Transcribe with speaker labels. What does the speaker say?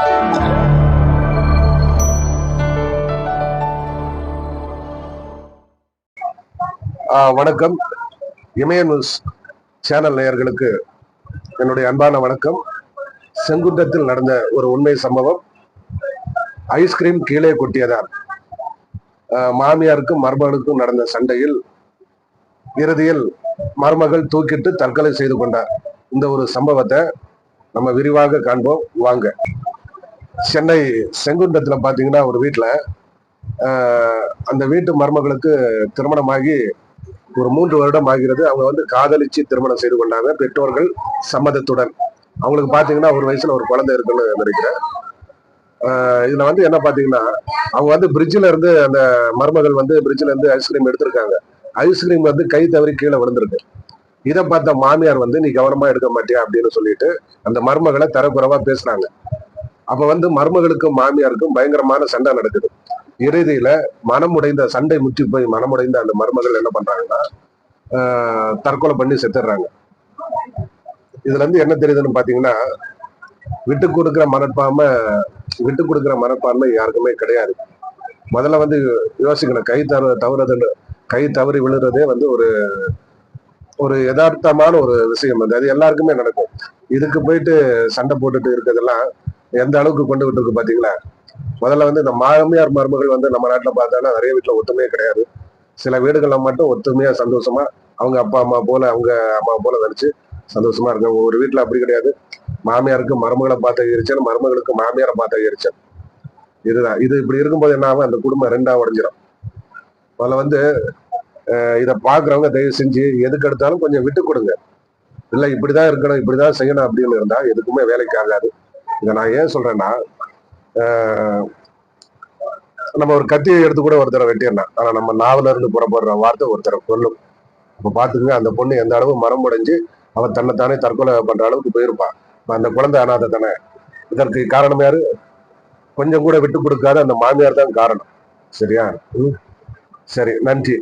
Speaker 1: ஆஹ் வணக்கம். இமய news channel நேயர்களுக்கு என்னுடைய அன்பான வணக்கம். செங்குன்றத்தில் நடந்த ஒரு உண்மை சம்பவம். ஐஸ்கிரீம் கீழே கொட்டியதால் மாமியாருக்கும் மருமகனுக்கும் நடந்த சண்டையில் இறுதியில் மருமகள் தூக்கிட்டு தற்கொலை செய்து கொண்டார். இந்த ஒரு சம்பவத்தை நம்ம விரிவாக காண்போம். வாங்க. சென்னை செங்குண்டத்தில் பார்த்தீங்கன்னா ஒரு வீட்டில் அந்த வீட்டு மருமகளுக்கு திருமணமாகி ஒரு மூன்று வருடம் ஆகிறது. அவங்க வந்து காதலிச்சு திருமணம் செய்து கொண்டாங்க. பெற்றோர்கள் சம்மதத்துடன். அவங்களுக்கு பார்த்தீங்கன்னா ஒரு வயசுல ஒரு குழந்தை இருக்குன்னு நினைக்கிறேன். இதில் இதுல வந்து என்ன பாத்தீங்கன்னா அவங்க வந்து பிரிட்ஜில் இருந்து அந்த மருமகள் வந்து பிரிட்ஜில் இருந்து ஐஸ்கிரீம் எடுத்திருக்காங்க. ஐஸ்கிரீம் வந்து கை தவறி கீழே விழுந்திருக்கு. இதை பார்த்த மாமியார் வந்து நீ கவனமா எடுக்க மாட்டியா? அப்படின்னு சொல்லிட்டு அந்த மருமகளை தரக்குறைவாக பேசுனாங்க. அப்ப வந்து மருமகளுக்கும் மாமியாருக்கும் பயங்கரமான சண்டை நடக்குது. இறுதியில மனமுடைந்த சண்டை முற்றி போய் மனமுடைந்த அந்த மருமகள் என்ன பண்றாங்கன்னா தற்கொலை பண்ணி செத்துடுறாங்க இதுல இருந்து என்ன தெரியுதுன்னு பாத்தீங்கன்னா விட்டு கொடுக்குற மனப்பான்மை விட்டு கொடுக்குற மனப்பான்மை யாருக்குமே கிடையாது. முதல்ல வந்து யோசிக்கணும் கை தவறு தவறுதல் கை தவறி விழுறதே வந்து ஒரு ஒரு யதார்த்தமான ஒரு விஷயம். வந்து அது எல்லாருக்குமே நடக்கும். இதுக்கு போயிட்டு சண்டை போட்டுட்டு இருக்கிறதெல்லாம் எந்த அளவுக்கு கொண்டு விட்டுருக்கு பாத்தீங்களா? முதல்ல வந்து இந்த மாமியார் மருமகள் வந்து நம்ம நாட்டில் பார்த்தாலும் நிறைய வீட்டில் ஒத்துமையே கிடையாது. சில வீடுகளில் மட்டும் ஒத்துமையா சந்தோஷமா அவங்க அப்பா அம்மா போல அவங்க அம்மா போல நினைச்சு சந்தோஷமா இருக்காங்க. ஒரு வீட்டில் அப்படி கிடையாது. மாமியாருக்கு மருமகளை பார்த்த எரிச்சல் மருமகளுக்கு மாமியாரை பார்த்த எரிச்சல். இதுதான். இது இப்படி இருக்கும்போது என்ன ஆகும்? அந்த குடும்பம் ரெண்டா உடஞ்சிடும் முதல்ல வந்து இதை பார்க்குறவங்க தயவு செஞ்சு எதுக்கு எடுத்தாலும் கொஞ்சம் விட்டு கொடுங்க. இல்லை இப்படிதான் இருக்கணும் இப்படிதான் செய்யணும் அப்படின்னு இருந்தா எதுக்குமே வேலைக்கு ஆகாது. இதை நான் ஏன் சொல்றேன்னா நம்ம ஒரு கத்தியை எடுத்து கூட ஒருத்தரை வெட்டிடலாம். ஆனா நம்ம நாவல இருந்து புறப்படுற வார்த்தை ஒருத்தரை கொல்லும் அப்ப பாத்துக்கங்க அந்த பொண்ணு எந்த அளவு மரம் உடைஞ்சு அவன் தன்னைத்தானே தற்கொலை பண்ற அளவுக்கு போயிருப்பான் அந்த குழந்தை அனாதை தானே. இதற்கு காரணம் யாரு? கொஞ்சம் கூட விட்டு கொடுக்காத அந்த மாமியார் தான் காரணம். சரியா? சரி நன்றி.